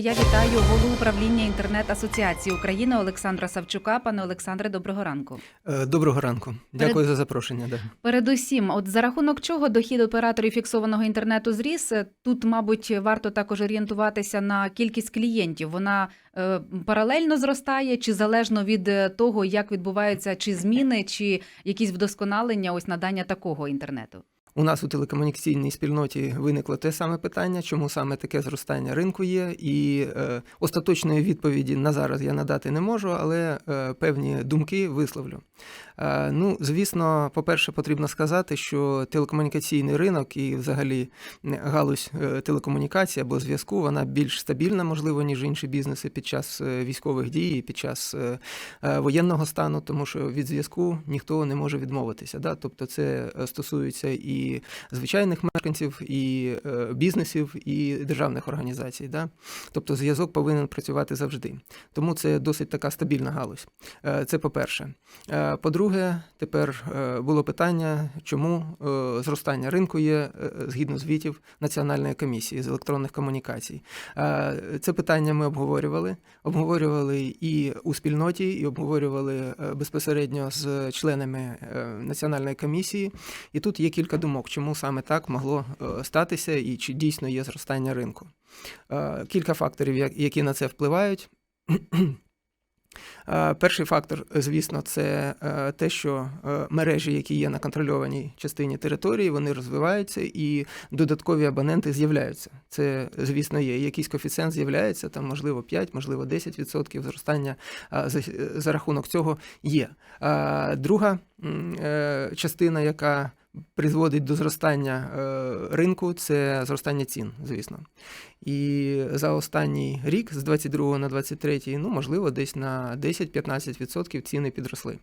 Я вітаю голову управління інтернет асоціації України Олександра Савчука. Пане Олександре, доброго ранку. Е, Доброго ранку. Дякую за запрошення. Да. Передусім, от за рахунок чого дохід операторів фіксованого інтернету зріс, е, тут, мабуть, варто також орієнтуватися на кількість клієнтів. Вона е, паралельно зростає, чи залежно від того, як відбуваються чи зміни, чи якісь вдосконалення ось надання такого інтернету. У нас у телекомунікаційній спільноті виникло те саме питання, чому саме таке зростання ринку є, і е, остаточної відповіді на зараз я надати не можу, але е, певні думки висловлю. Е, ну, звісно, по-перше, потрібно сказати, що телекомунікаційний ринок і взагалі е, галузь е, телекомунікації або зв'язку вона більш стабільна, можливо, ніж інші бізнеси під час військових дій, під час воєнного стану, тому що від зв'язку ніхто не може відмовитися. Да? Тобто, це стосується і звичайних мешканців, і бізнесів, і державних організацій. Да? Тобто, зв'язок повинен працювати завжди. Тому це досить така стабільна галузь. Це по-перше. Е, По-друге, тепер е, було питання, чому е, зростання ринку є е, згідно звітів Національної комісії з електронних комунікацій. Це питання ми обговорювали. Обговорювали і у спільноті, і обговорювали безпосередньо з членами Національної комісії. І тут є кілька думок, чому саме так могло статися, і чи дійсно є зростання ринку. Кілька факторів, які на це впливають. Е, Перший фактор, звісно, це е, те, що е, мережі, які є на контрольованій частині території, вони розвиваються і додаткові абоненти з'являються. Це, звісно, є. Якийсь коефіцієнт з'являється, там, можливо, 5, можливо, 10% зростання за, рахунок цього є. Друга частина, яка призводить до зростання ринку, це зростання цін, звісно. І за останній рік, з 22 на 23, ну, можливо, десь на 10-15% ціни підросли.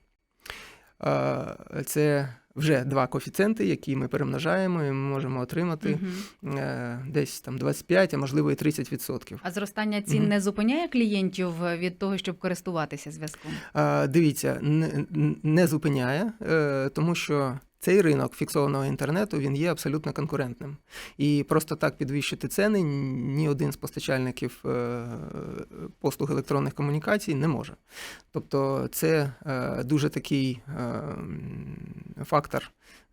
Е, Це вже два коефіцієнти, які ми перемножаємо, і ми можемо отримати е, десь там 25, а можливо і 30%. А зростання цін угу. не зупиняє клієнтів від того, щоб користуватися зв'язком? Е, Дивіться, не, не зупиняє, е, тому що цей ринок фіксованого інтернету він є абсолютно конкурентним. І просто так підвищити ціни ні один з постачальників е, послуг електронних комунікацій не може. Тобто це е, дуже такий е, фактор,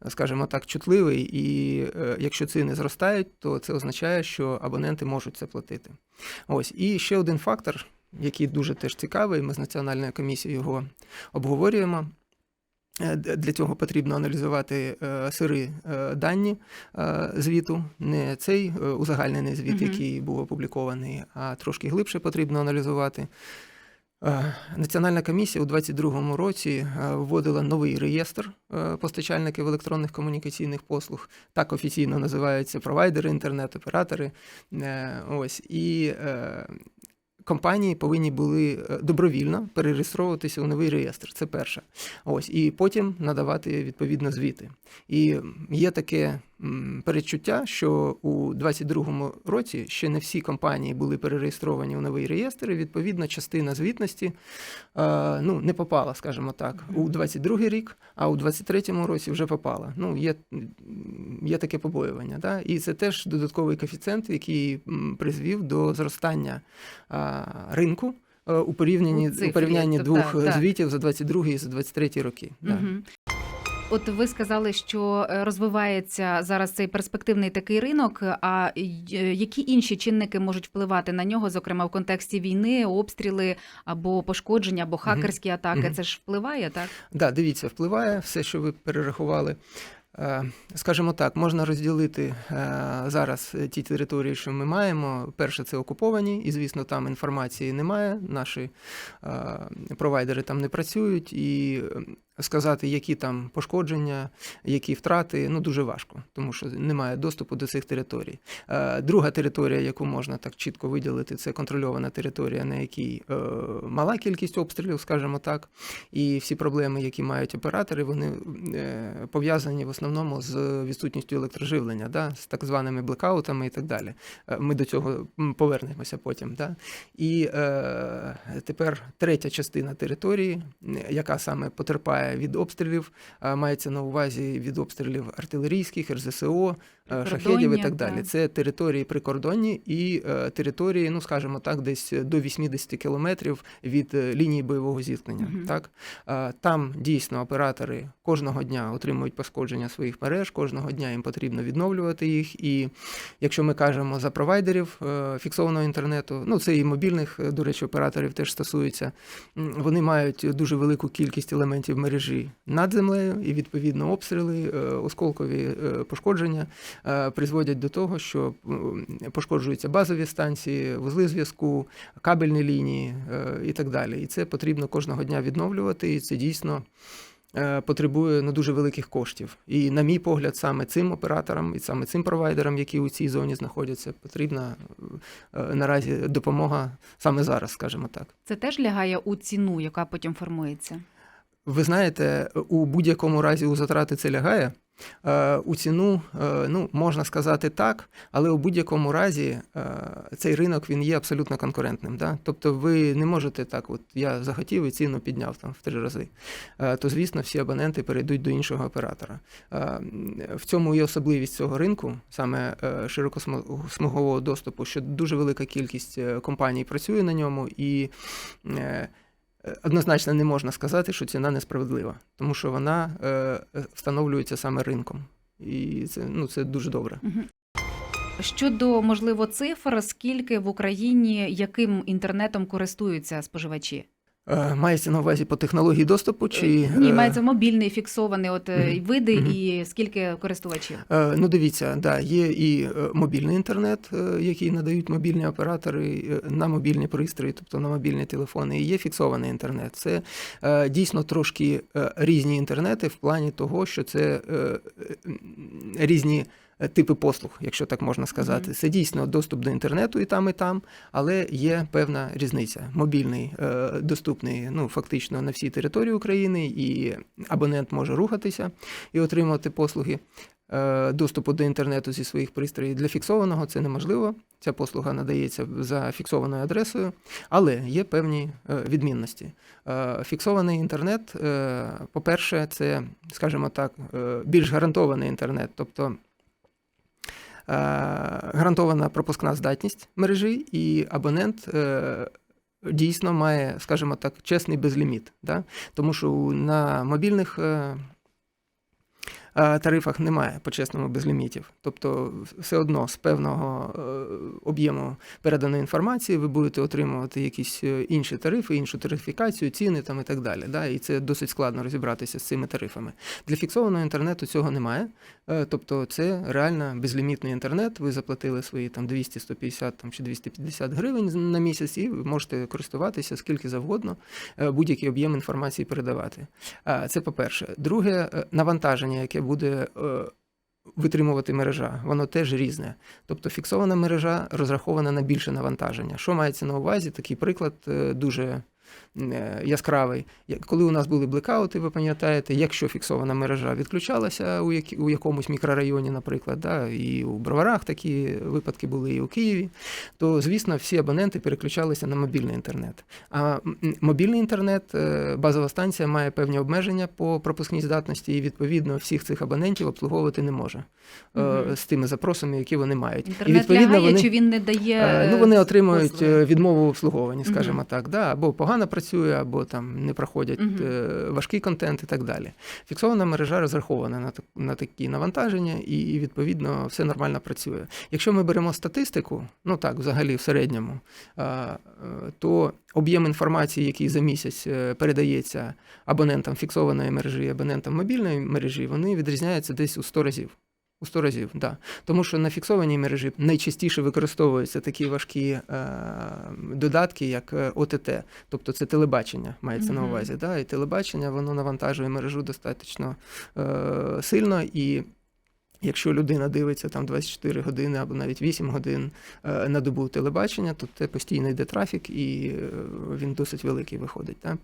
скажімо так, чутливий, і якщо ціни зростають, то це означає, що абоненти можуть це платити. Ось і ще один фактор, який дуже теж цікавий. Ми з національною комісією його обговорюємо. Е, Для цього потрібно аналізувати е, сири е, дані звіту, не цей узагальнений звіт, Мгм. який був опублікований, а трошки глибше потрібно аналізувати. Національна комісія у 2022 році вводила новий реєстр постачальників електронних комунікаційних послуг. Так офіційно називаються провайдери, інтернет-оператори. Ось і компанії повинні були е, добровільно перереєстровуватися у новий реєстр. Це перше. Ось і потім надавати відповідно звіти. І є таке передчуття, що у 2022 році ще не всі компанії були перереєстровані у новий реєстр. і Відповідно, частина звітності е, ну, не попала, скажімо так, у 2022 рік, а у 2023 році вже попала. Ну, є, є таке побоювання. Да? І це теж додатковий коефіцієнт, який призвів до зростання ринку. е, У порівнянні, У цифрі, у порівнянні то двох так, так. звітів за 22 і за 23 роки. Да. От ви сказали, що е, розвивається зараз цей перспективний такий ринок. А е, які інші чинники можуть впливати на нього, зокрема в контексті війни, обстріли або пошкодження, або хакерські атаки? Мгм. Це ж впливає, так? Да, дивіться, впливає все, що ви перерахували. Е, Скажімо так, можна розділити зараз ті території, що ми маємо. Перше, це окуповані, і звісно, там інформації немає. Наші провайдери там не працюють, і сказати, які там пошкодження, які втрати, ну дуже важко, тому що немає доступу до цих територій. Е, Друга територія, яку можна так чітко виділити, це контрольована територія, на якій е, мала кількість обстрілів, скажімо так. І всі проблеми, які мають оператори, вони е, пов'язані в основному з відсутністю електроживлення, да, з так званими блекаутами і так далі. Ми до цього повернемося потім. Да. І тепер третя частина території, яка саме потерпає від обстрілів, е, мається на увазі від обстрілів артилерійських, РЗСО, шахедів і так далі. так. Це території прикордонні і е, території, ну скажімо так, десь до 80 кілометрів від е, лінії бойового зіткнення. Мгм. Так Е, там дійсно оператори кожного дня отримують пошкодження своїх мереж, кожного дня їм потрібно відновлювати їх. І якщо ми кажемо за провайдерів фіксованого інтернету, ну це і мобільних, до речі, операторів теж стосується. Вони мають дуже велику кількість елементів мережі над землею, і відповідно обстріли, осколкові пошкодження призводять до того, що пошкоджуються базові станції, вузли зв'язку, кабельні лінії е, і так далі. І це потрібно кожного дня відновлювати, і це дійсно. е, Потребує ну, дуже великих коштів. І, на мій погляд, саме цим операторам і саме цим провайдерам, які у цій зоні знаходяться, потрібна е, наразі допомога саме зараз, скажімо так. Це теж лягає у ціну, яка потім формується. Ви знаєте, у будь-якому разі у затрати це лягає. Е, У ціну, е, ну, можна сказати так, але у будь-якому разі е, цей ринок він є абсолютно конкурентним. Да? Тобто ви не можете так, от я захотів і ціну підняв там в три рази. То, звісно, всі абоненти перейдуть до іншого оператора. В цьому і особливість цього ринку, саме широкосмугового доступу, що дуже велика кількість компаній працює на ньому і. Однозначно не можна сказати, що ціна несправедлива, тому що вона е, встановлюється саме ринком. І це, ну, це дуже добре. Щодо можливо цифр, скільки в Україні яким інтернетом користуються споживачі? Е, мається на увазі по технології доступу чи Ні, е, мається мобільний фіксований от е, Мгм. види Мгм. і скільки користувачів? Е, Ну, дивіться, да, є і е, мобільний інтернет, е, який надають мобільні оператори е, на мобільні пристрої, тобто на мобільні телефони, і є фіксований інтернет. Це е, дійсно трошки е, різні інтернети в плані того, що це е, е, різні. Е, Типи послуг, якщо так можна сказати, Мгм. це дійсно доступ до інтернету і там, і там, але є певна різниця. Мобільний е, доступний ну фактично на всій території України, і абонент може рухатися і отримувати послуги е, доступу до інтернету зі своїх пристроїв. Для фіксованого це неможливо. Ця послуга надається за фіксованою адресою, але є певні відмінності. Фіксований інтернет, по-перше, це, скажімо так, більш гарантований інтернет, тобто. Е, Гарантована пропускна здатність мережі, і абонент е, дійсно має, скажімо так, чесний безліміт. Да? Тому що на мобільних е, тарифах немає по-чесному безлімітів. Тобто, все одно з певного е, об'єму переданої інформації ви будете отримувати якісь е, інші тарифи, іншу тарифікацію, ціни там і так далі. Да? І це досить складно розібратися з цими тарифами. Для фіксованого інтернету цього немає. Е, Тобто, це реально безлімітний інтернет. Ви заплатили свої там 200, 150 там, чи 250 гривень на місяць, і ви можете користуватися скільки завгодно, е, будь-який об'єм інформації передавати. Це по-перше. Друге, е, навантаження, яке буде е, витримувати мережа, воно теж різне. Тобто фіксована мережа розрахована на більше навантаження. Що мається на увазі? Такий приклад е, дуже яскравий. Коли у нас були блекаути, ви пам'ятаєте, якщо фіксована мережа відключалася у, які, у якомусь мікрорайоні, наприклад, да, і у Броварах такі випадки були, і у Києві, то, звісно, всі абоненти переключалися на мобільний інтернет. А мобільний інтернет, е, базова станція має певні обмеження по пропускній здатності, і відповідно всіх цих абонентів обслуговувати не може е, Мгм. з тими запросами, які вони мають. Інтернет і лягає, чи він не дає? Е, Ну, е, вони отримують послуги? е, відмову в обслуговуванні, скажімо так, да, або погано працює, або там не проходять е, важкий контент і так далі. Фіксована мережа розрахована на, на такі навантаження, і, і відповідно все нормально працює. Якщо ми беремо статистику, ну так, взагалі в середньому, е, то об'єм інформації, який за місяць е, передається абонентам фіксованої мережі абонентам мобільної мережі, вони відрізняються десь у 100 разів. У 100 разів, да. Тому що на фіксованій мережі найчастіше використовуються такі важкі е, додатки, як е, ОТТ, тобто це телебачення, мається на увазі. Да? І телебачення воно навантажує мережу достатньо е, сильно і. Якщо людина дивиться там 24 години або навіть 8 годин е, на добу телебачення, то це постійно йде трафік, і е, він досить великий виходить. Да?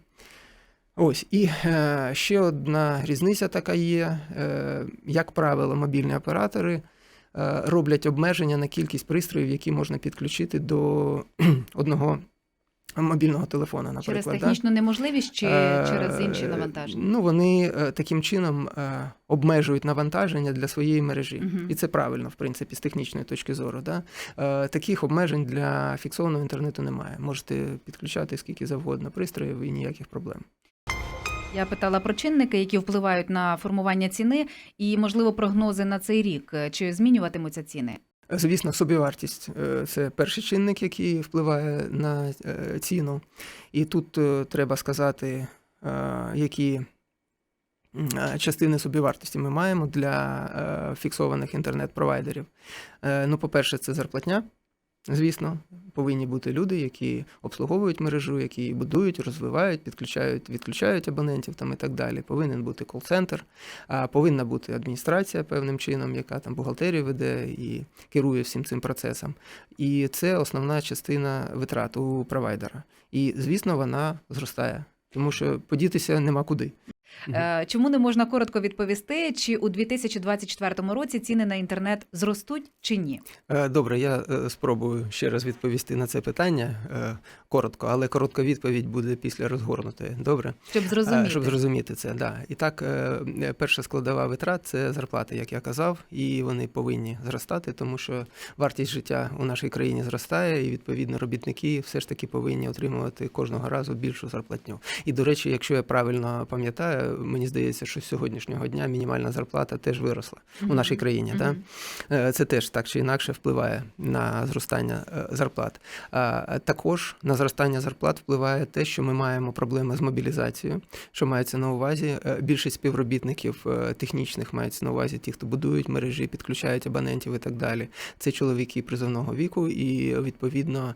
Ось і е, ще одна різниця така є. Е, як правило, мобільні оператори е, роблять обмеження на кількість пристроїв, які можна підключити до одного мобільного телефона, наприклад. Через технічну неможливість чи Е, через інші навантаження? Ну, вони е, таким чином е, обмежують навантаження для своєї мережі. Мгм. І це правильно, в принципі, з технічної точки зору. Да? Е, Таких обмежень для фіксованого інтернету немає. Можете підключати скільки завгодно пристроїв і ніяких проблем. Я питала про чинники, які впливають на формування ціни, і можливо прогнози на цей рік. Чи змінюватимуться ціни? Звісно, собівартість е, це перший чинник, який впливає на е, ціну. І тут е, треба сказати, е, які е, частини собівартості ми маємо для е, фіксованих інтернет-провайдерів. Е, Ну, по-перше, це зарплатня. Звісно, повинні бути люди, які обслуговують мережу, які її будують, розвивають, підключають, відключають абонентів там і так далі. Повинен бути кол-центр, а повинна бути адміністрація певним чином, яка там бухгалтерію веде і керує всім цим процесом. І це основна частина витрат у провайдера. І, звісно, вона зростає, тому що подітися нема куди. Е, Чому не можна коротко відповісти, чи у 2024 році ціни на інтернет зростуть чи ні? Е, Добре, я е, спробую ще раз відповісти на це питання коротко, але коротка відповідь буде після розгорнутої. Добре? Щоб зрозуміти. Щоб зрозуміти це, да. І так, перша складова витрат це зарплати, як я казав, і вони повинні зростати, тому що вартість життя у нашій країні зростає, і відповідно робітники все ж таки повинні отримувати кожного разу більшу зарплатню. І до речі, якщо я правильно пам'ятаю, мені здається, що з сьогоднішнього дня мінімальна зарплата теж виросла у нашій країні. Да? Мгм. Е, Це теж так чи інакше впливає на зростання е, зарплат. Також на зростання зарплат впливає те, що ми маємо проблеми з мобілізацією, що мається на увазі. е, Більшість співробітників технічних мається на увазі ті, хто будують мережі, підключають абонентів і так далі. Це чоловіки призовного віку, і відповідно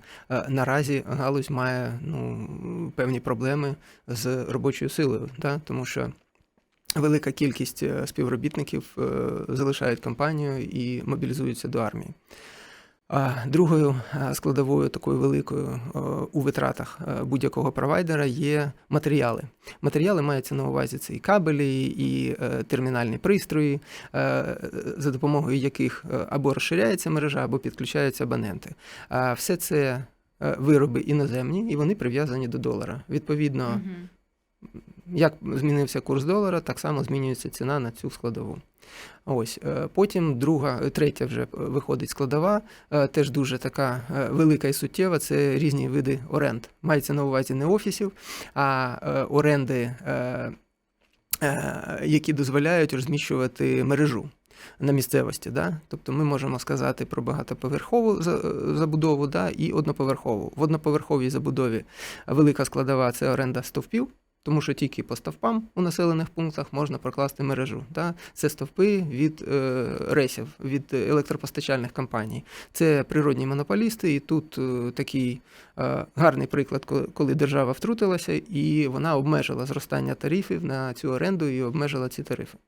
наразі галузь має ну, певні проблеми з робочою силою, да? тому що. Велика кількість е, співробітників е, залишають компанію і мобілізуються до армії. Другою е, складовою такою великою у витратах будь-якого провайдера є матеріали. Матеріали маються на увазі це і кабелі, і термінальні пристрої, за допомогою яких або розширяється мережа, або підключаються абоненти. Все це вироби іноземні, і вони прив'язані до долара. Відповідно. Як змінився курс долара, так само змінюється ціна на цю складову. Ось е, потім друга, е, третя вже е, виходить складова, теж дуже така велика і суттєва. Це різні види оренд. Мається на увазі не офісів, а оренди, які дозволяють розміщувати мережу. На місцевості, да? тобто ми можемо сказати про багатоповерхову забудову да? і одноповерхову. В одноповерховій забудові велика складова це оренда стовпів, тому що тільки по стовпам у населених пунктах можна прокласти мережу. Да? Це стовпи від е, ресів, від електропостачальних компаній. Це природні монополісти, і тут е, такий е, гарний приклад, коли держава втрутилася і вона обмежила зростання тарифів на цю оренду і обмежила ці тарифи.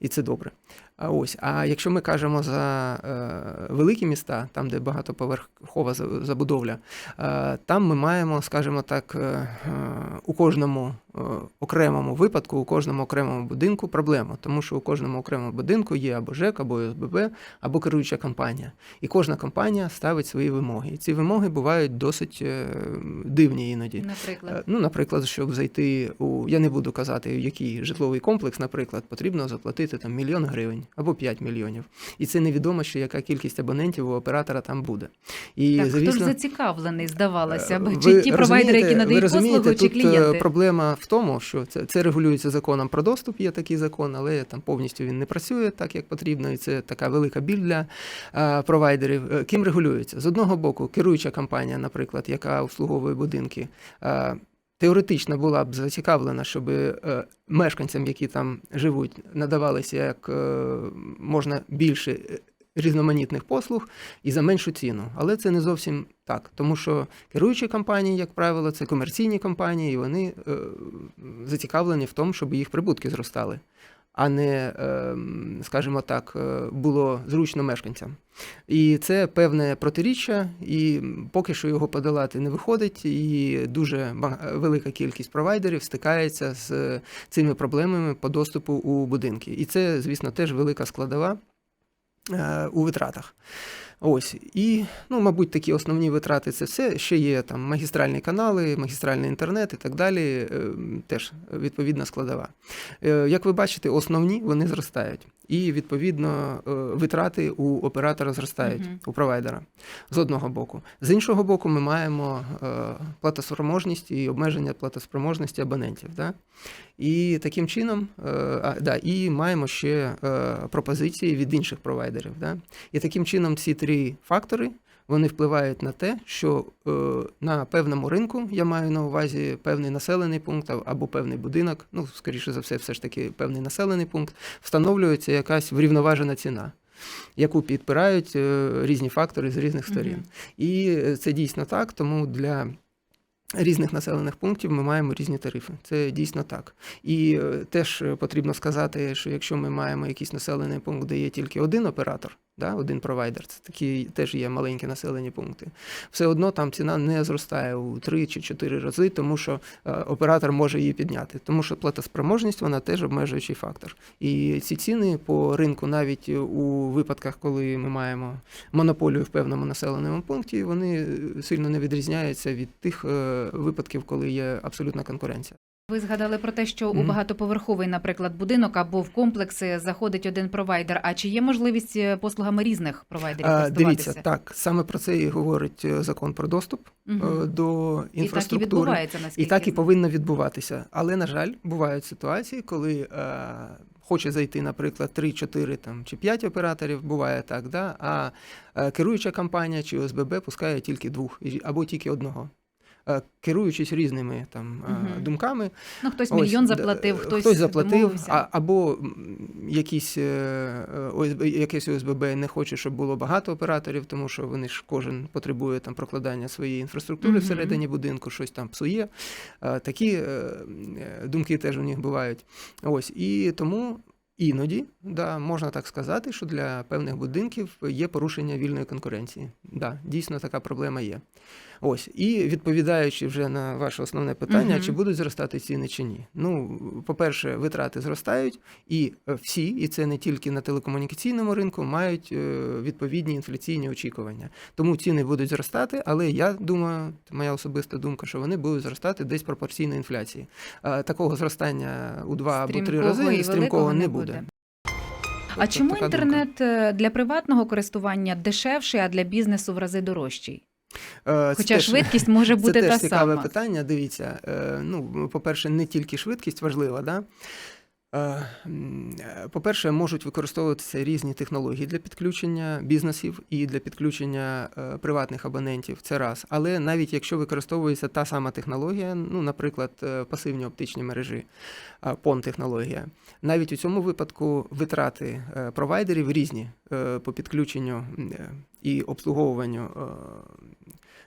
І це добре. А ось, а якщо ми кажемо за е, великі міста, там, де багатоповерхова забудовля, е, там ми маємо, скажімо так, е, е, у кожному окремому випадку, у кожному окремому будинку проблему, тому що у кожному окремому будинку є або ЖЕК, або ОСББ, або керуюча компанія. І кожна компанія ставить свої вимоги. І ці вимоги бувають досить е, дивні іноді. Е, Наприклад. Ну, наприклад, щоб зайти у я не буду казати, в який житловий комплекс, наприклад, потрібно заплатити там мільйон гривень або 5 мільйонів. І це невідомо, що яка кількість абонентів у оператора там буде. І Так, хто ж зацікавлений, здавалося б? Е, Чи ті провайдери, які надають послугу, чи е, клієнти? Проблема в тому, що це, це регулюється законом про доступ, є такий закон, але там повністю він не працює так, як потрібно, і це така велика біль для е, провайдерів. Е, Ким регулюється? З одного боку, керуюча компанія, наприклад, яка обслуговує будинки. е, Теоретично була б зацікавлена, щоб мешканцям, які там живуть, надавалося як можна більше різноманітних послуг і за меншу ціну. Але це не зовсім так, тому що керуючі компанії, як правило, це комерційні компанії, і вони е, зацікавлені в тому, щоб їх прибутки зростали, а не, е, скажімо так, е, було зручно мешканцям. І це певне протиріччя, і поки що його подолати не виходить, і дуже велика кількість провайдерів стикається з цими проблемами по доступу у будинки. І це, звісно, теж велика складова е, у витратах. Ось і ну, мабуть, такі основні витрати це все. Ще є там магістральні канали, магістральний інтернет і так далі. е, Теж відповідна складова. Е, Як ви бачите, основні вони зростають. І відповідно е, витрати у оператора зростають Мгм. у провайдера з одного боку. З іншого боку, ми маємо платоспроможність і обмеження платоспроможності абонентів. Да? І таким чином, а, да, і маємо ще пропозиції від інших провайдерів. Да? І таким чином ці три фактори вони впливають на те, що е, на певному ринку я маю на увазі певний населений пункт або певний будинок, ну скоріше за все, все ж таки певний населений пункт, встановлюється якась врівноважена ціна. Яку підпирають е, різні фактори з різних сторін. Мгм. І е, це дійсно так, тому для різних населених пунктів ми маємо різні тарифи. Це дійсно так. І е, теж потрібно сказати, що якщо ми маємо якийсь населений пункт, де є тільки один оператор, да, один провайдер, це такі теж є маленькі населені пункти. Все одно там ціна не зростає у 3 чи 4 рази, тому що е, оператор може її підняти. Тому що платоспроможність вона теж обмежуючий фактор. І ці ціни по ринку, навіть у випадках, коли ми маємо монополію в певному населеному пункті, вони сильно не відрізняються від тих е, випадків, коли є абсолютна конкуренція. Ви згадали про те, що у багатоповерховий, наприклад, будинок або в комплекси заходить один провайдер. А чи є можливість е, послугами різних провайдерів А, дивіться, так саме про це і говорить е, закон про доступ Мгм. е, до І так і інфраструктури. відбувається, наскільки І так і повинно відбуватися. Але, на жаль, бувають ситуації, коли е, хоче зайти, наприклад, 3, 4 там, чи 5 операторів, буває так, да? а керуюча компанія чи ОСББ пускає тільки двох або тільки одного. Е, Керуючись різними там, е, Мгм. думками, Ну, хтось Ось, мільйон заплатив, хтось, хтось заплатив, а, або якісь, е, е, ОСБ, якесь ОСББ не хоче, щоб було багато операторів, тому що вони ж кожен потребує там прокладання своєї інфраструктури Мгм. всередині будинку, щось там псує. Е, Такі е, е, думки теж у них бувають. Ось і тому. Іноді, да, можна так сказати, що для певних будинків є порушення вільної конкуренції. Да, дійсно така проблема є. Ось, і відповідаючи вже на ваше основне питання, Мгм. чи будуть зростати ціни чи ні. Ну, по-перше, витрати зростають, і е, всі, і це не тільки на телекомунікаційному ринку, мають е, відповідні інфляційні очікування. Тому ціни будуть зростати, але я думаю, моя особиста думка, що вони будуть зростати десь пропорційно інфляції. Е, Такого зростання у два або три рази і стрімкого не буде. А Тобто чому думка. інтернет е, для приватного користування дешевший, а для бізнесу в рази дорожчий? Е, це Хоча теж- швидкість може бути Це теж та цікаве сама. питання. Дивіться, е, ну, по-перше, не тільки швидкість важлива, да? Е, По-перше, можуть використовуватися різні технології для підключення бізнесів і для підключення приватних абонентів. Це раз. Але навіть якщо використовується та сама технологія, ну, наприклад, пасивні оптичні мережі, PON-технологія, навіть у цьому випадку витрати провайдерів різні по підключенню і обслуговуванню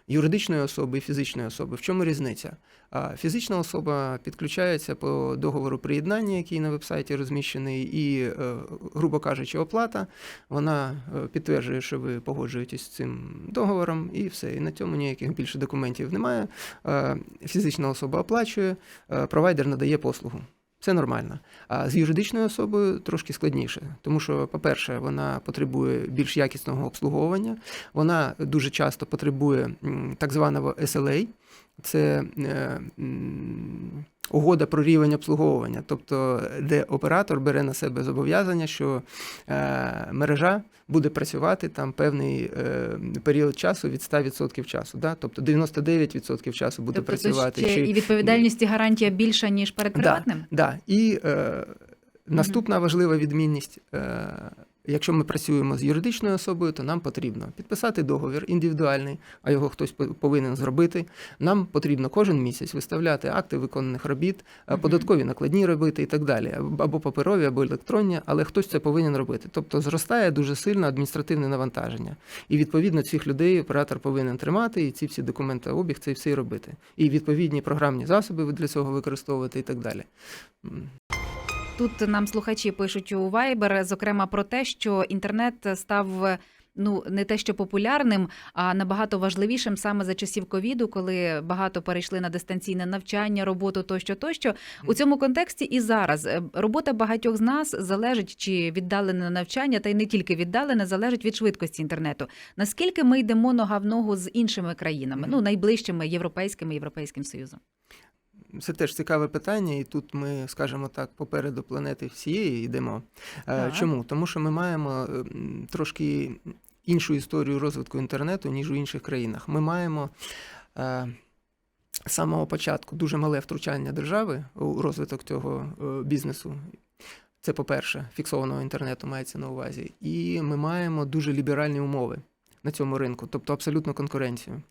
юридичної особи і фізичної особи. В чому різниця? Фізична особа підключається по договору приєднання, який на вебсайті розміщений, і, е, грубо кажучи, оплата. Вона е, підтверджує, що ви погоджуєтесь з цим договором, і все. І на цьому ніяких більше документів немає. Е, Фізична особа оплачує, провайдер надає послугу. Це нормально. А з юридичною особою трошки складніше, тому що, по-перше, вона потребує більш якісного обслуговування, вона дуже часто потребує так званого SLA, це е, угода про рівень обслуговування, тобто де оператор бере на себе зобов'язання, що е, мережа буде працювати там певний е, період часу від 100% часу. Да? Тобто 99% часу буде тобто працювати. ще і відповідальність і гарантія більша, ніж перед Да. Да. І е, наступна важлива відмінність. Е, Якщо ми працюємо з юридичною особою, то нам потрібно підписати договір індивідуальний, а його хтось по- повинен зробити. Нам потрібно кожен місяць виставляти акти виконаних робіт, е, податкові накладні робити і так далі, або або паперові, або електронні, але хтось це повинен робити. Тобто зростає дуже сильно адміністративне навантаження. І відповідно цих людей оператор повинен тримати, і ці всі документи обіг, це все і робити. І відповідні програмні засоби для цього використовувати і так далі. Тут нам слухачі пишуть у Viber, зокрема про те, що інтернет став ну не те, що популярним, а набагато важливішим саме за часів ковіду, коли багато перейшли на дистанційне навчання, роботу тощо, тощо. У цьому контексті і зараз е, робота багатьох з нас залежить чи віддалене навчання, та й не тільки віддалене, залежить від швидкості інтернету. Наскільки ми йдемо нога в ногу з іншими країнами, ну найближчими європейськими європейським союзом? Це теж цікаве питання, і тут ми, скажімо так, попереду планети всієї йдемо. Е, Так. Чому? Тому що ми маємо е, трошки іншу історію розвитку інтернету, ніж у інших країнах. Ми маємо е, з самого початку дуже мале втручання держави у розвиток цього бізнесу. Це, по-перше, фіксованого інтернету мається на увазі. І ми маємо дуже ліберальні умови на цьому ринку, тобто абсолютну конкуренцію.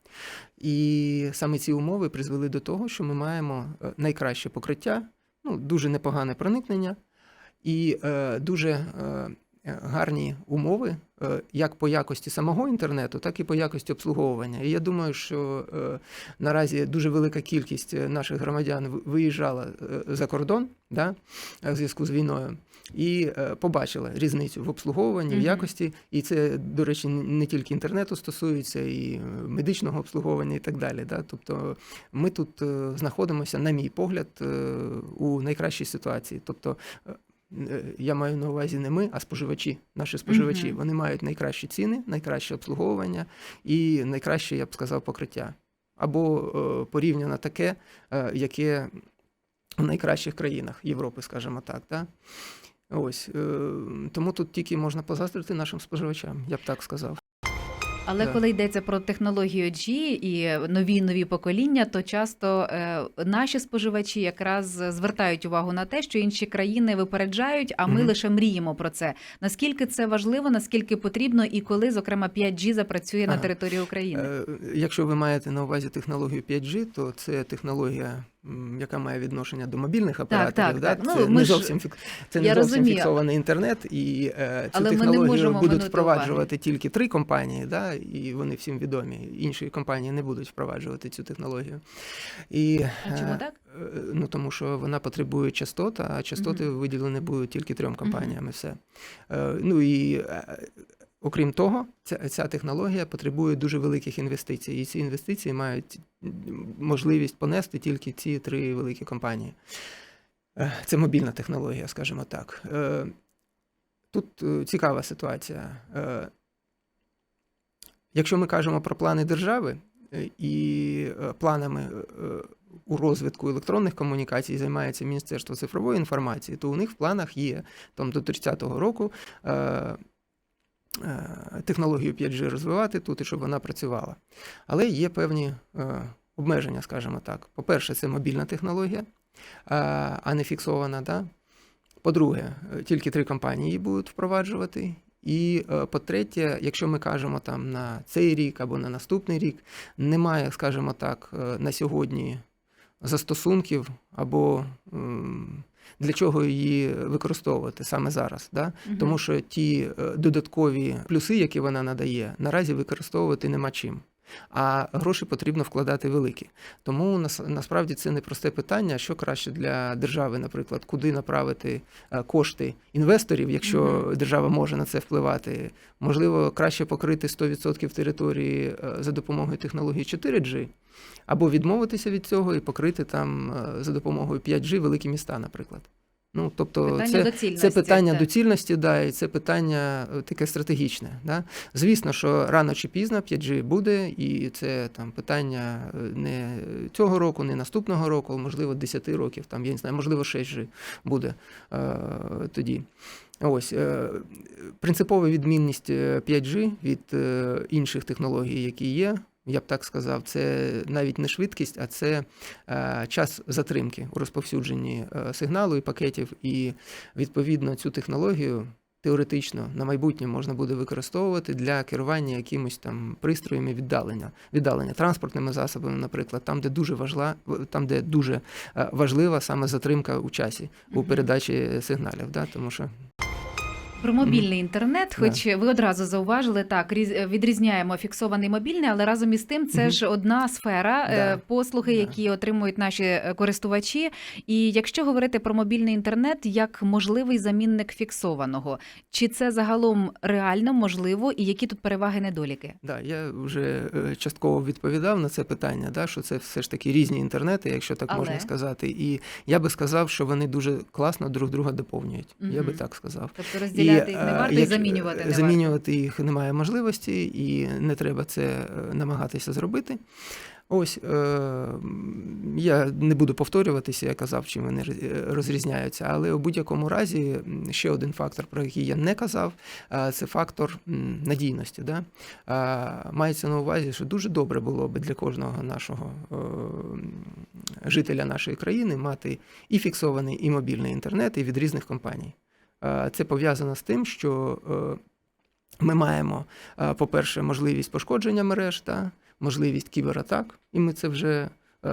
І саме ці умови призвели до того, що ми маємо е, найкраще покриття, ну, дуже непогане проникнення і е, дуже е, гарні умови е, як по якості самого інтернету, так і по якості обслуговування. І я думаю, що е, наразі дуже велика кількість е, наших громадян виїжджала е, за кордон да, в зв'язку з війною. І е, побачила різницю в обслуговуванні, в якості, і це, до речі, не тільки інтернету стосується, і е, медичного обслуговування, і так далі. Да? Тобто ми тут е, знаходимося, на мій погляд, е, у найкращій ситуації. Тобто е, е, я маю на увазі не ми, а споживачі. Наші споживачі Мгм. вони мають найкращі ціни, найкраще обслуговування і найкраще, я б сказав, покриття. Або е, порівняно таке, е, яке в найкращих країнах Європи, скажімо так. Да? Ось е, тому тут тільки можна позаздрити нашим споживачам, я б так сказав. Але Да. коли йдеться про технологію G і нові нові покоління, то часто е, наші споживачі якраз звертають увагу на те, що інші країни випереджають, а ми Мгм. лише мріємо про це. Наскільки це важливо, наскільки потрібно, і коли, зокрема, 5G запрацює на території України? Е, Якщо ви маєте на увазі технологію 5G, то це технологія, яка має відношення до мобільних операторів. так, да? так. Ну, Це ми не зовсім фік... це не зовсім розумію. фіксований інтернет, і е, цю Але технологію будуть впроваджувати тільки три компанії, да? і вони всім відомі. Інші компанії не будуть впроваджувати цю технологію. І, А чому е, так? Е, Ну, тому що вона потребує частот, а частоти виділені будуть тільки трьом компаніям і все. Е, Ну і е, окрім того, ця, ця технологія потребує дуже великих інвестицій. І ці інвестиції мають можливість понести тільки ці три великі компанії. Е, Це мобільна технологія, скажімо так. Е, Тут е, цікава ситуація. Якщо ми кажемо про плани держави і планами у розвитку електронних комунікацій займається Міністерство цифрової інформації, то у них в планах є там до 30-го року технологію 5G розвивати тут і щоб вона працювала. Але є певні е, обмеження, скажімо так. По-перше, це мобільна технологія, а, а не фіксована. Да? По-друге, е, тільки три компанії її будуть впроваджувати. І е, по-третє, якщо ми кажемо там на цей рік або на наступний рік, немає, скажімо так, е, на сьогодні застосунків або для чого її використовувати саме зараз. Да? угу. Тому що ті е, додаткові плюси, які вона надає, наразі використовувати нема чим. А гроші потрібно вкладати великі. Тому насправді це не просте питання, що краще для держави, наприклад, куди направити е, кошти інвесторів, якщо держава може на це впливати. Можливо, краще покрити 100% території е, за допомогою технології 4G, або відмовитися від цього і покрити там е, за допомогою 5G великі міста, наприклад. Ну, тобто, Питання це, доцільності. це питання так. доцільності, да, і це питання е, таке стратегічне. Да? Звісно, що рано чи пізно 5G буде, і це там питання е, не цього року, не наступного року, можливо, 10 років, там, я не знаю, можливо, 6G буде е, тоді. Ось е, принципова відмінність е, 5G від інших технологій, які є. Я б так сказав, це навіть не швидкість, а це е, час затримки у розповсюдженні е, сигналу і пакетів. І відповідно цю технологію теоретично на майбутнє можна буде використовувати для керування якимось там пристроями віддалення, віддалення транспортними засобами, наприклад, там, де дуже важла, там, де дуже е, важлива саме затримка у часі у передачі сигналів. Да? Тому що Про мобільний інтернет, хоч ви одразу зауважили, так різ- відрізняємо фіксований мобільний, але разом із тим це ж одна сфера е, Да. послуги, Да. які отримують наші е, користувачі. І якщо говорити про мобільний інтернет як можливий замінник фіксованого, чи це загалом реально можливо, і які тут переваги недоліки? Да, я вже е, частково відповідав на це питання, да, що це все ж таки різні інтернети, якщо так Але? можна сказати. І я би сказав, що вони дуже класно друг друга доповнюють. Я би так сказав. Тобто розділяти їх не е, і замінювати не варто. їх немає можливості, і не треба це е, намагатися зробити. Ось е, я не буду повторюватися, я казав, чим вони розрізняються, але у будь-якому разі ще один фактор, про який я не казав, це фактор надійності. Да? Мається на увазі, що дуже добре було би для кожного нашого жителя нашої країни мати і фіксований, і мобільний інтернет, і від різних компаній. А, Це пов'язано з тим, що е, ми маємо, е, по-перше, можливість пошкодження мереж, та, можливість кібератак, і ми це вже е,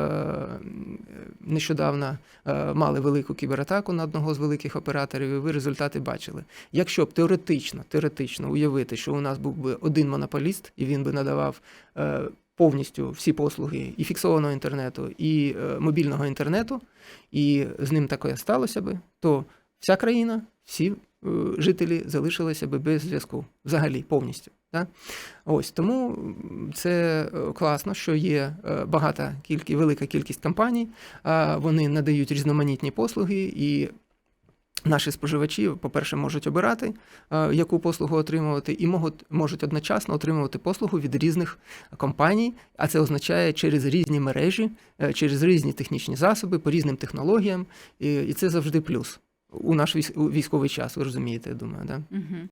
нещодавно е, мали велику кібератаку на одного з великих операторів, і ви результати бачили. Якщо б теоретично, теоретично уявити, що у нас був би один монополіст, і він би надавав е, повністю всі послуги і фіксованого інтернету, і е, мобільного інтернету, і з ним таке сталося би, то вся країна, всі е, жителі залишилися би без зв'язку взагалі повністю. Да? Ось тому це е, класно, що є е, багата кількість, велика кількість компаній, а вони надають різноманітні послуги і. Наші споживачі, по-перше, можуть обирати, е, яку послугу отримувати, і можуть, одночасно отримувати послугу від різних компаній, а це означає через різні мережі, е, через різні технічні засоби, по різним технологіям, і це завжди плюс у наш військовий час, ви розумієте, я думаю, да? Угу.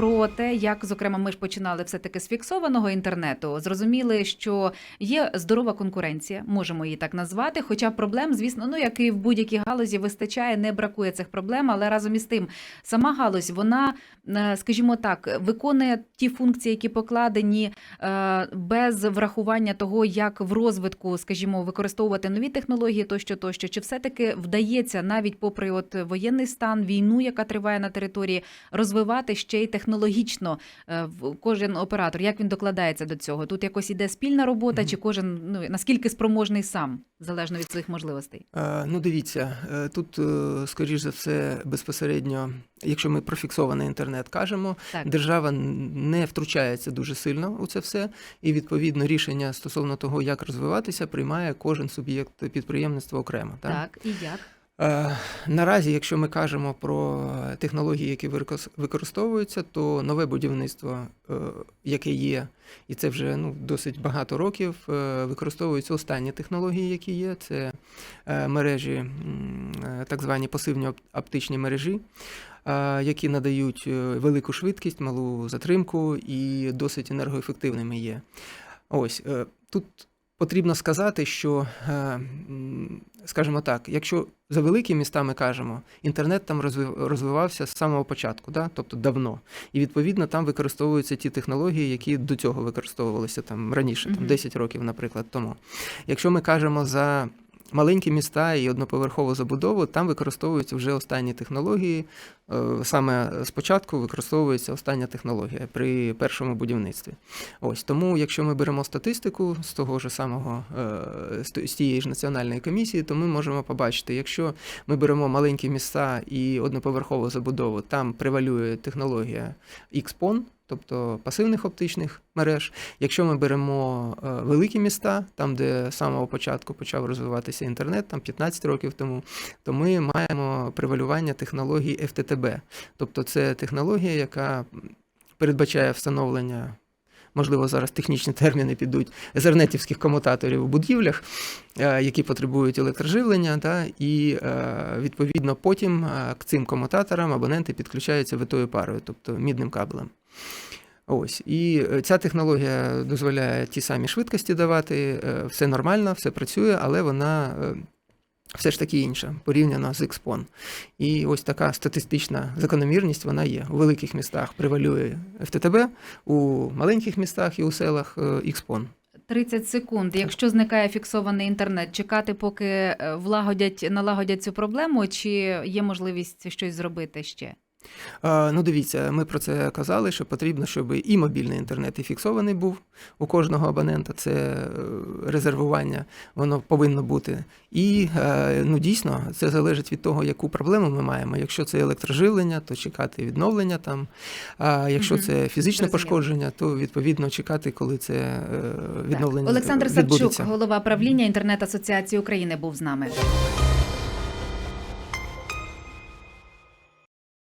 Про те, як зокрема ми ж починали все таки з фіксованого інтернету, зрозуміли, що є здорова конкуренція, можемо її так назвати. Хоча проблем, звісно, ну як і в будь-якій галузі вистачає, не бракує цих проблем. Але разом із тим, сама галузь, вона, е, скажімо так, виконує ті функції, які покладені е, без врахування того, як в розвитку, скажімо, використовувати нові технології, тощо, тощо, чи все таки вдається навіть попри от воєнний стан, війну, яка триває на території, розвивати ще й технологічно е, кожен оператор. Як він докладається до цього? Тут якось іде спільна робота, чи кожен ну наскільки спроможний сам, залежно від своїх можливостей? Е, Ну, дивіться, е, тут, скоріш за все, безпосередньо, якщо ми про фіксований інтернет кажемо, Так. держава не втручається дуже сильно у це все, і відповідно рішення стосовно того, як розвиватися, приймає кожен суб'єкт підприємництва окремо. Так? Так, і як? Е, Наразі, якщо ми кажемо про технології, які використовуються, то нове будівництво, е, яке є, і це вже ну, досить багато років, е, використовуються останні технології, які є. Це мережі, так звані пасивні оп- оптичні мережі, які надають велику швидкість, малу затримку і досить енергоефективними є. Ось тут потрібно сказати, що, е, скажімо так, якщо за великі міста ми кажемо, інтернет там розвив- розвивався з самого початку, да? тобто давно. І відповідно там використовуються ті технології, які до цього використовувалися там раніше, там Мгм. 10 років, наприклад, тому. Якщо ми кажемо за маленькі міста і одноповерхову забудову, там використовуються вже останні технології. Е, Саме спочатку використовується остання технологія при першому будівництві. Ось тому, якщо ми беремо статистику з того ж самого е, з тієї ж національної комісії, то ми можемо побачити, якщо ми беремо маленькі міста і одноповерхову забудову, там превалює технологія XPON, тобто пасивних оптичних мереж. Якщо ми беремо е, великі міста, там де з самого початку почав розвиватися інтернет, там 15 років тому, то ми маємо превалювання технології FTTB. Тобто це технологія, яка передбачає встановлення. Можливо, зараз технічні терміни підуть зернетівських комутаторів у будівлях, е, які потребують електроживлення, та, і е, відповідно потім к цим комутаторам абоненти підключаються витою парою, тобто мідним кабелем. Ось і е, ця технологія дозволяє ті самі швидкості давати, е, все нормально, все працює, але вона е, все ж таки інша порівняно з XPON. І ось така статистична закономірність вона є. У великих містах превалює FTTB, у маленьких містах і у селах XPON. 30 секунд. Якщо зникає фіксований інтернет, чекати, поки влагодять, налагодять цю проблему, чи є можливість щось зробити ще? Е, Ну, дивіться, ми про це казали, що потрібно, щоб і мобільний інтернет і фіксований був у кожного абонента. Це е, резервування, воно повинно бути. І е, ну, дійсно, це залежить від того, яку проблему ми маємо. Якщо це електроживлення, то чекати відновлення там. А якщо це фізичне Зрозуміло. пошкодження, то відповідно чекати, коли це відновлення Так. Олександр відбудеться. Савчук, голова правління інтернет асоціації України, був з нами.